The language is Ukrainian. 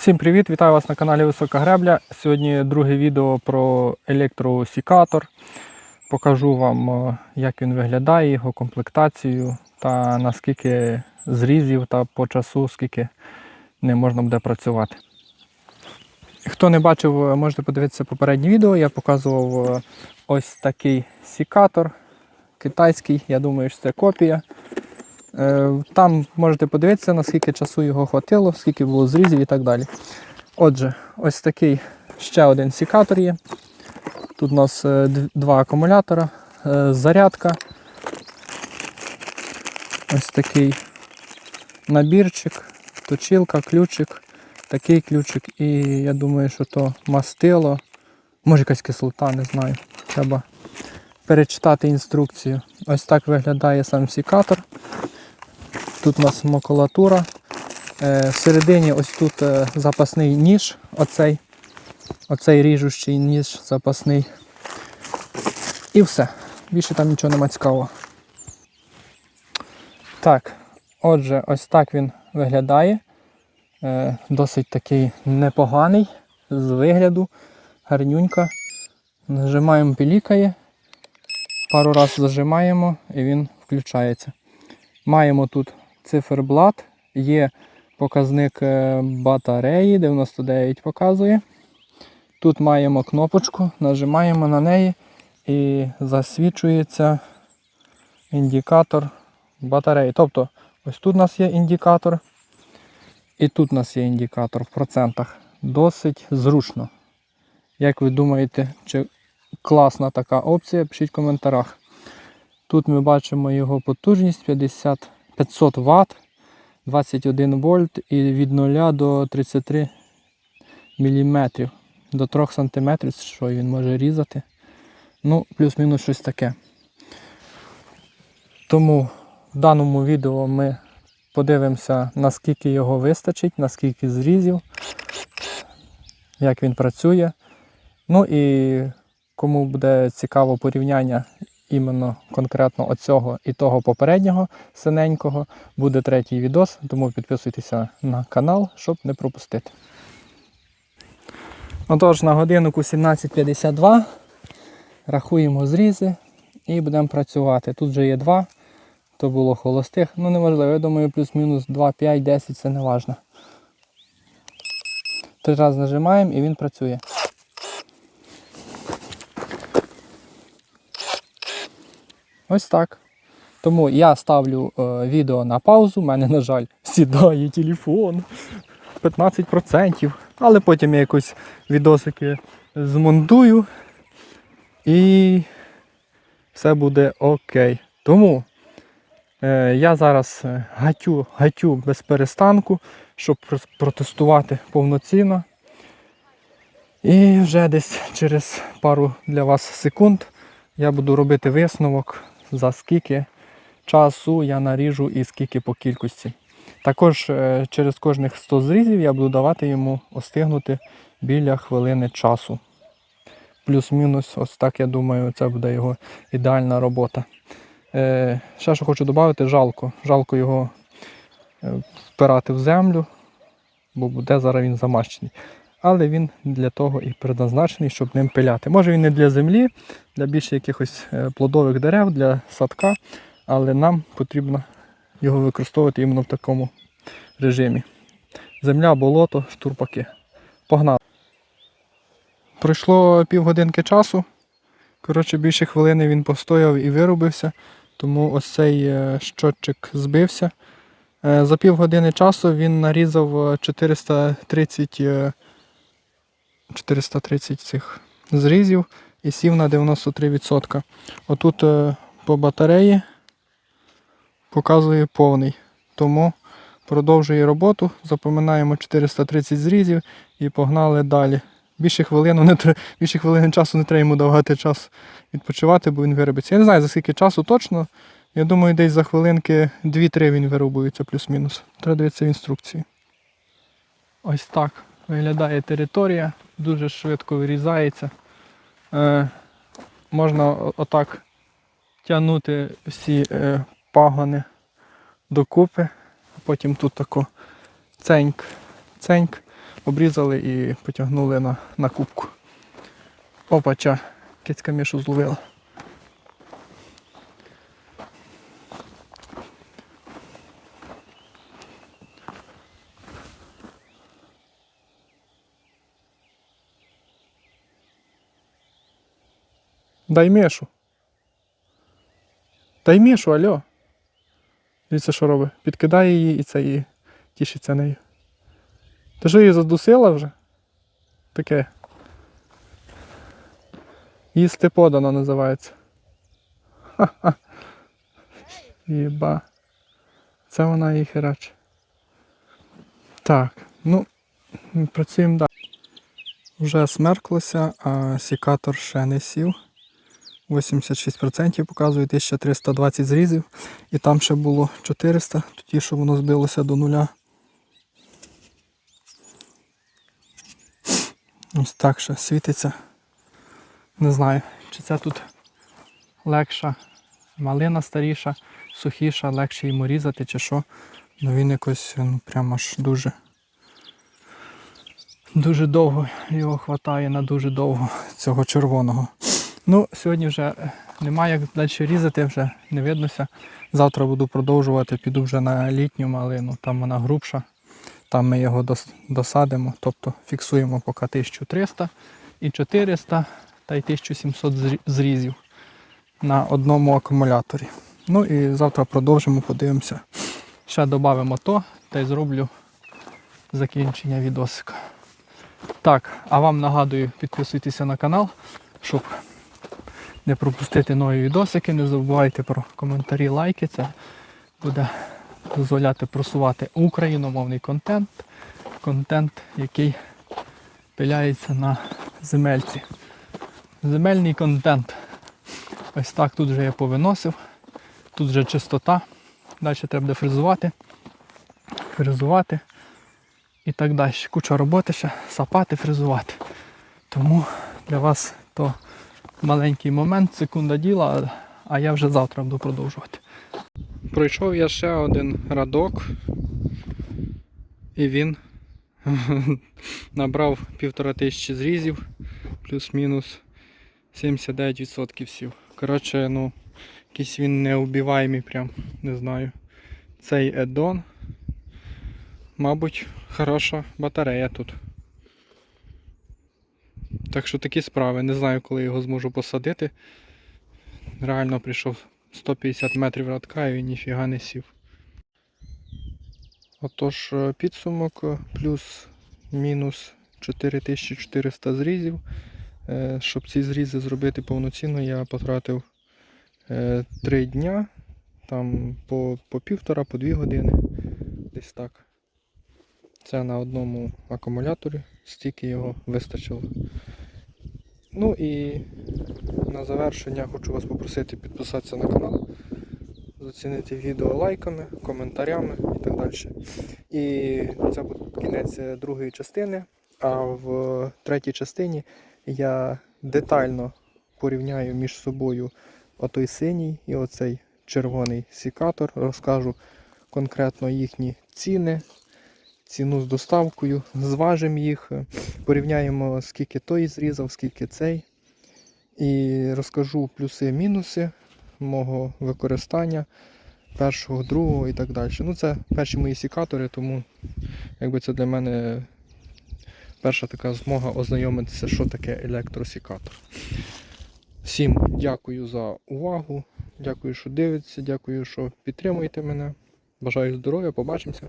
Всім привіт! Вітаю вас на каналі Висока Гребля. Сьогодні друге відео про електросікатор. Покажу вам, е, як він виглядає, його комплектацію та наскільки зрізів та по часу, скільки не можна буде працювати. Хто не бачив, е, можете подивитися попереднє відео. Я показував е, ось такий сікатор китайський. Я думаю, що це копія. Е, Там можете подивитися, наскільки часу його хватило, скільки було зрізів і так далі. Отже, ось такий ще один сікатор є. Тут у нас е, два акумулятора, е, зарядка. Ось такий набірчик, точилка, ключик, такий ключик і я думаю, що то мастило. Може якась кислота, не знаю. Треба перечитати інструкцію. Ось так виглядає сам сікатор. Тут у нас макулатура. Е, Всередині ось тут е, запасний ніж, оцей, оцей ріжущий ніж запасний. І все. Більше там нічого нема цікавого. Так, отже, ось так він виглядає. Е, Досить такий непоганий з вигляду, гарнюнька. Нажимаємо пілікає, пару разів зажимаємо і він включається. Маємо тут циферблат, є показник е, батареї, 99 показує. Тут маємо кнопочку, нажимаємо на неї і засвічується індикатор батареї. Тобто, ось тут у нас є індикатор, і тут у нас є індикатор в процентах. Досить зручно. Як ви думаєте, чи класна така опція? Пишіть в коментарях. Тут ми бачимо його потужність 50, 500 Вт, 21 вольт і від 0 до 33 мм. До 3 см, що він може різати. Ну, плюс-мінус щось таке. Тому в даному відео ми подивимося, наскільки його вистачить, наскільки зрізів, як він працює. Ну і кому буде цікаво порівняння іменно конкретно оцього і того попереднього синенького, буде третій відос, тому підписуйтеся на канал, щоб не пропустити. Отож, на годиннику 17.52 рахуємо зрізи і будемо працювати. Тут вже є два, то було холостих. Ну неважливо, я думаю, плюс-мінус 2, 5, 10 це не важно. Три рази нажимаємо і він працює. Ось так. Тому я ставлю е, відео на паузу. У мене, на жаль, сідає телефон 15%. Але потім я якось відосики змонтую і все буде окей. Тому е, я зараз гатю, гатю без перестанку, щоб протестувати повноцінно. І вже десь через пару для вас секунд я буду робити висновок, за скільки часу я наріжу і скільки по кількості. Також е, через кожних 100 зрізів я буду давати йому остигнути біля хвилини часу. Плюс-мінус, ось так я думаю, це буде його ідеальна робота. Е, ще що хочу додати, жалко. Жалко його е, впирати в землю, бо буде зараз він замащений. Але він для того і предназначений, щоб ним пиляти. Може він не для землі, для більше якихось е, плодових дерев, для садка, але нам потрібно його використовувати іменно в такому режимі. Земля, болото, штурпаки. Погнали. Пройшло півгодинки часу. Коротше, більше хвилини він постояв і виробився, тому ось цей е, щотчик збився. Е, За півгодини часу він нарізав е, 430, е, 430 цих зрізів і сів на 93%. Отут е, по батареї показує повний. Тому продовжує роботу, запоминаємо 430 зрізів і погнали далі. Більше хвилину не більше хвилини часу не треба йому давати час відпочивати, бо він виробиться. Я не знаю за скільки часу точно. Я думаю, десь за хвилинки 2-3 він виробується плюс-мінус. Треба дивитися в інструкції. Ось так виглядає територія, дуже швидко вирізається. Е, можна отак тягнути всі е, пагони докупи, потім тут тако ценьк, ценьк. обрізали і потягнули на, на кубку. Опача, кицька мішу зловила. Дай мішу. Дай мішу, алло. Дивіться, що робить. Підкидає її і це її тішиться нею. Ти що її задусила вже? Таке. Їсти подано називається. Ха-ха. Єба. Це вона її хераче. Так, ну, працюємо далі. Вже смерклося, а сікатор ще не сів. 86% показує 1320 зрізів. І там ще було 400, тоді що воно збилося до нуля. Ось так ще світиться. Не знаю, чи це тут легша малина старіша, сухіша, легше йому різати чи що. Ну він якось ну, прямо аж дуже. Дуже довго його хватає на дуже довго цього червоного. Ну, сьогодні вже е, немає як далі різати, вже не виднося. Завтра буду продовжувати, піду вже на літню малину, там вона грубша. Там ми його досадимо, тобто фіксуємо поки 1300 і 400 та й 1700 зрізів на одному акумуляторі. Ну і завтра продовжимо, подивимося. Ще додамо то та й зроблю закінчення відосика. Так, а вам нагадую, підписуйтеся на канал, щоб не пропустити нові відосики. Не забувайте про коментарі, лайки. Це буде дозволяти просувати україномовний контент. Контент, який пиляється на земельці. Земельний контент. Ось так тут вже я повиносив. Тут вже чистота. Далі треба буде фрезувати, фрезувати і так далі. Куча роботи ще, сапати, фрезувати. Тому для вас то маленький момент, секунда діла, а я вже завтра буду продовжувати. Пройшов я ще один радок, і він набрав півтора тисячі зрізів, плюс-мінус 79% сів. Коротше, ну, якийсь він неубиваємий прям, не знаю. Цей Едон, мабуть, хороша батарея тут. Так що такі справи. Не знаю, коли його зможу посадити. Реально прийшов 150 метрів радка і він ніфіга не сів. Отож, е, підсумок е, плюс-мінус 4400 зрізів. Е, Щоб ці зрізи зробити повноцінно, я потратив 3 дня, там по, по півтора, по дві години. Десь так. Це на одному акумуляторі, стільки його вистачило. Ну і на завершення хочу вас попросити підписатися на канал, зацінити відео лайками, коментарями і так далі. І це буде кінець другої частини. А в третій частині я детально порівняю між собою отой синій і оцей червоний сікатор. Розкажу конкретно їхні ціни, ціну з доставкою, зважимо їх, е, порівняємо, скільки той зрізав, скільки цей. І розкажу плюси-мінуси мого використання першого, другого і так далі. Ну, це перші мої сікатори, тому якби це для мене перша така змога ознайомитися, що таке електросікатор. Всім дякую за увагу, дякую, що дивитеся, дякую, що підтримуєте мене. Бажаю здоров'я, побачимося.